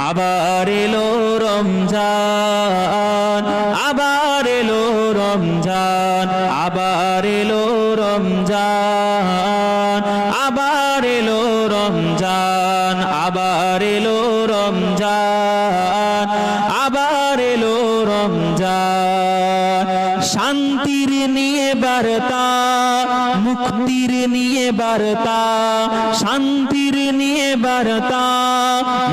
আবার এলো রমজান, আবার এলো রমজান, আবার এলো রমজান, আবার এলো রমজান, আবার এলো রমজান, আবার এলো রমজান। শান্তির নিয়ে বার্তা, মুক্তির নিয়ে বার্তা, শান্তির নিয়ে বার্তা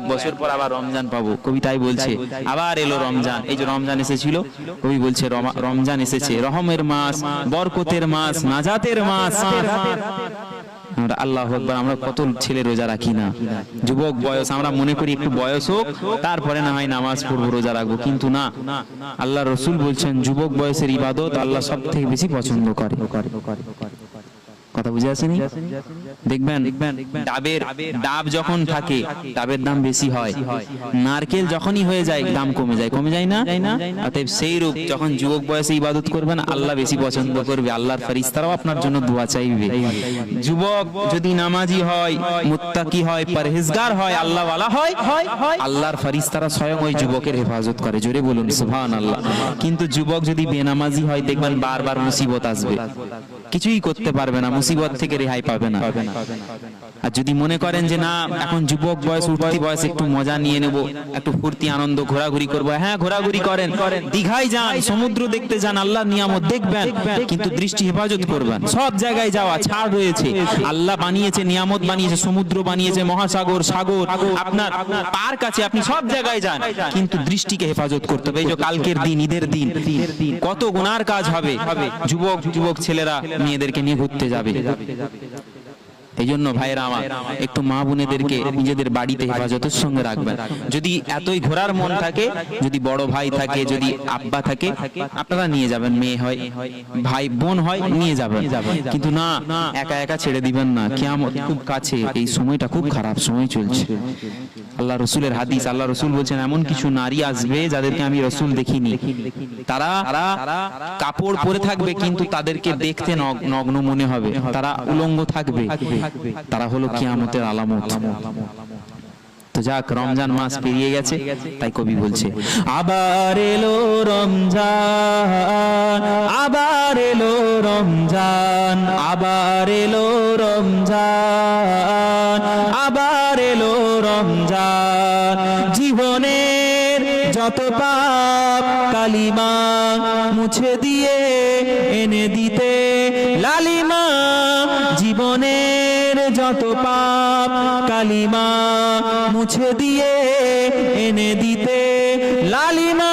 এক বছর পর আবার রমজান পাবো। কবিতাই বলছে, আবার এলো রমজান। এই যে রমজান এসেছিল, কবি বলছে রমজান এসেছে। রহমের মাস, বরকতের মাস, নাজাতের মাস। আল্লাহ আকবার, আমরা কত ছেলে রোজা রাখি না। যুবক বয়স, আমরা মনে করি একটু বয়স হোক, তারপরে না হয় নামাজ পড়ব, রোজা রাখব। কিন্তু না আল্লাহ রসুল বলছেন, যুবক বয়সের ইবাদত আল্লাহ সব থেকে বেশি পছন্দ করে। কথা বুঝে আসেনি? দেখবেন ডাবের ডাব যখন থাকে ডাবের দাম বেশি হয়। নারকেল যখনই হয়ে যায় দাম কমে যায়। কমে যায় না? অতএব সেই রূপ যখন যুবক বয়সে ইবাদত করবেন আল্লাহ বেশি পছন্দ করবে। আল্লাহর ফেরেশতারাও আপনার জন্য দোয়া চাইবে। যুবক যদি নামাজি হয় মুত্তাকি হয় পরহেজগার হয় আল্লাহ ওয়ালা হয় আল্লাহর ফেরেশতারা স্বয়ং ওই যুবকের হেফাজত করে। জোরে বলুন সুবহানাল্লাহ। কিন্তু যুবক যদি বেনামাজি হয় দেখবেন বারবার মুসিবত আসবে। কিছুই করতে পারবে না মুসিবত থেকে রেহাই পাবে না। আর যদি মনে করেন যে না, এখন যুবক বয়স, উঠতি বয়স, একটু মজা নিয়ে নেব, একটু ফুর্তি, আনন্দ, ঘোরাঘুরি করব। হ্যাঁ ঘোরাঘুরি করেন। দীঘায় যান, সমুদ্র দেখতে যান আল্লাহ নিয়ামত দেখবেন, কিন্তু দৃষ্টি হেফাজত করবেন। সব জায়গায় যাওয়া ছাড় রয়েছে। আল্লাহ বানিয়েছে, নিয়ামত বানিয়েছে, সমুদ্র বানিয়েছে, মহাসাগর, সাগর, আপনার পার্ক আছে, আপনি সব জায়গায় যান, কিন্তু দৃষ্টিকে হেফাজত করতে হবে। এই যে কালকের দিন, ঈদের দিন, কত গুনার কাজ হবে। যুবক যুবক ছেলেরা মেয়েদেরকে নিয়ে ঘুরতে যাবে। এই জন্য ভাইয়েরা আমার একটু মা বোনেদেরকে নিজেদের বাড়িতে হেফাজতের সঙ্গে রাখবেন। যদি এতই ঘোরার মন থাকে যদি বড় ভাই থাকে যদি আব্বা থাকে আপনারা নিয়ে যাবেন মেয়ে হয় ভাই বোন হয় নিয়ে যাবেন। কিন্তু না একা একা ছেড়ে দিবেন না। কিয়ামত খুব কাছে এই সময়টা খুব খারাপ সময় চলছে। আল্লাহ রসুলের হাদিস আল্লাহ রসুল বলছেন এমন কিছু নারী আসবে যাদেরকে আমি রসুল দেখিনি। তারা কাপড় পরে থাকবে কিন্তু তাদেরকে দেখতে নগ্ন মনে হবে। তারা উলঙ্গ থাকবে। তারা হলো কিয়ামতের আলামত। তো যাক রমজান মাস পেরিয়ে গেছে তাই কবি বলছে। আবার এলো রমজান আবার এলো রমজান আবার এলো রমজান আবার এলো রমজান। জীবনের যত পাপ কালিমা মুছে দিয়ে এনে দিতে লালিমা জীবনের যত পাপ কালিমা মুছে দিয়ে এনে দিতে। লালিমা,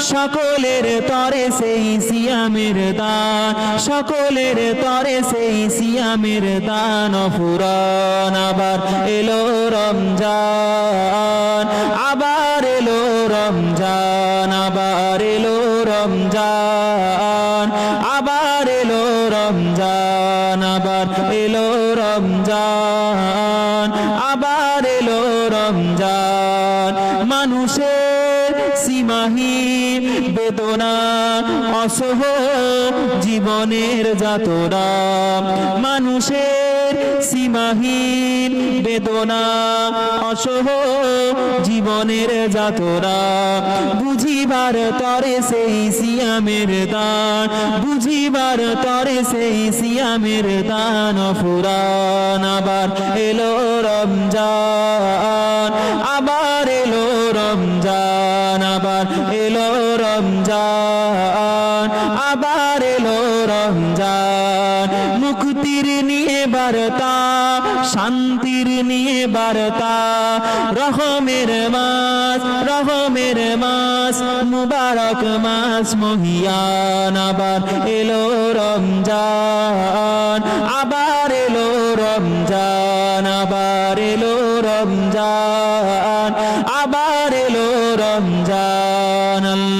সকলের তরে সেই সিয়ামের দান। সকলের তরে সেই সিয়ামের দান। ফুরান আবার এলো রমজান। আবার এলো রমজান। আবার এলো রমজান। আবার এলো রমজান। আবার এলো রমজান আবার এলো রমজান। মানুষের সীমাহীন বেদনা অসহ জীবনের যাতরা মানুষের সীমাহীন বেদনা, অসহ জীবনের যাতনা। বুঝিবার তরে সেই সিয়ামের দান, বুঝিবার তরে সেই সিয়ামের দান ফুরান আবার এলো রমজান, আবার এলো রমজান, আবার এলো রমজান। আবার এলো রমজান। মুক্তির নিয়ে বার্তা, শান্তির নিয়ে বার্তা। রহমের মাস রহমের মাস, মুবারক মাস, মহিয়ান আবার এলো রমজান। আবার এলো রমজান, আবার এলো রমজান। আবার এলো রমজান